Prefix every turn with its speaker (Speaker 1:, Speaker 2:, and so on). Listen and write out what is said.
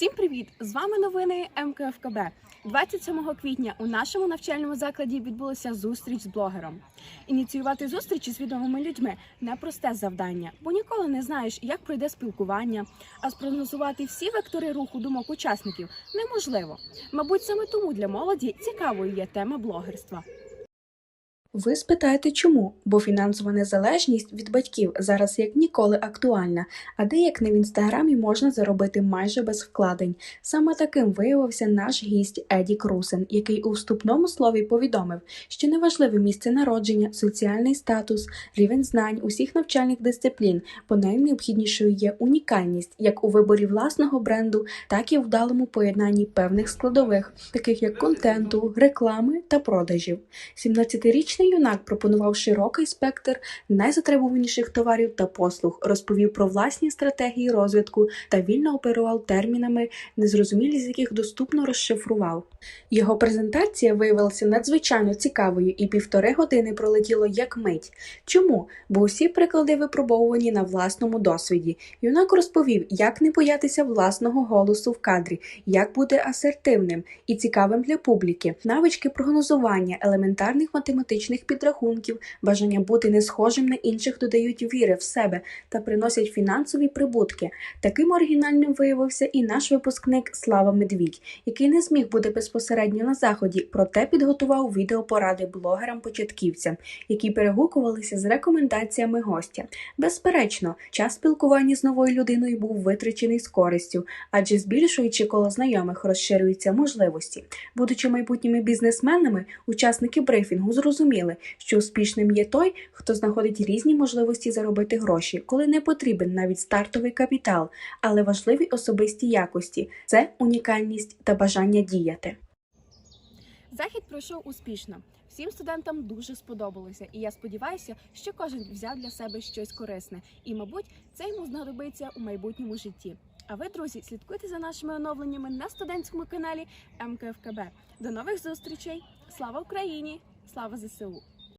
Speaker 1: Всім привіт! З вами новини МКФКБ. 27 квітня у нашому навчальному закладі відбулася зустріч з блогером. Ініціювати зустрічі з відомими людьми непросте завдання, бо ніколи не знаєш, як пройде спілкування. А спрогнозувати всі вектори руху думок учасників неможливо. Мабуть, саме тому для молоді цікавою є тема блогерства.
Speaker 2: Ви спитаєте чому? Бо фінансова незалежність від батьків зараз як ніколи актуальна, а де не в інстаграмі можна заробити майже без вкладень. Саме таким виявився наш гість Еді Крусен, який у вступному слові повідомив, що неважливе місце народження, соціальний статус, рівень знань усіх навчальних дисциплін, бо найнеобхіднішою є унікальність як у виборі власного бренду, так і вдалому поєднанні певних складових, таких як контенту, реклами та продажів. 17-річний юнак пропонував широкий спектр найзатребуваніших товарів та послуг, розповів про власні стратегії розвитку та вільно оперував термінами, незрозумілі з яких доступно розшифрував. Його презентація виявилася надзвичайно цікавою, і півтори години пролетіло як мить. Чому? Бо усі приклади випробовувані на власному досвіді. Юнак розповів, як не боятися власного голосу в кадрі, як бути асертивним і цікавим для публіки, навички прогнозування, елементарних математичних підрахунків, бажання бути не схожим на інших додають віри в себе та приносять фінансові прибутки. Таким оригінальним виявився і наш випускник Слава Медвідь, який не зміг бути безпосередньо на заході, проте підготував відеопоради блогерам-початківцям, які перегукувалися з рекомендаціями гостя. Безперечно, час спілкування з новою людиною був витрачений з користю, адже збільшуючи коло знайомих, розширюються можливості. Будучи майбутніми бізнесменами, учасники брифінгу зрозуміли, що успішним є той, хто знаходить різні можливості заробити гроші, коли не потрібен навіть стартовий капітал, але важливі особисті якості це унікальність та бажання діяти.
Speaker 1: Захід пройшов успішно. Всім студентам дуже сподобалося, і я сподіваюся, що кожен взяв для себе щось корисне, і, мабуть, це йому знадобиться у майбутньому житті. А ви, друзі, слідкуйте за нашими оновленнями на студентському каналі МКФКБ. До нових зустрічей! Слава Україні! Слава ЗСУ!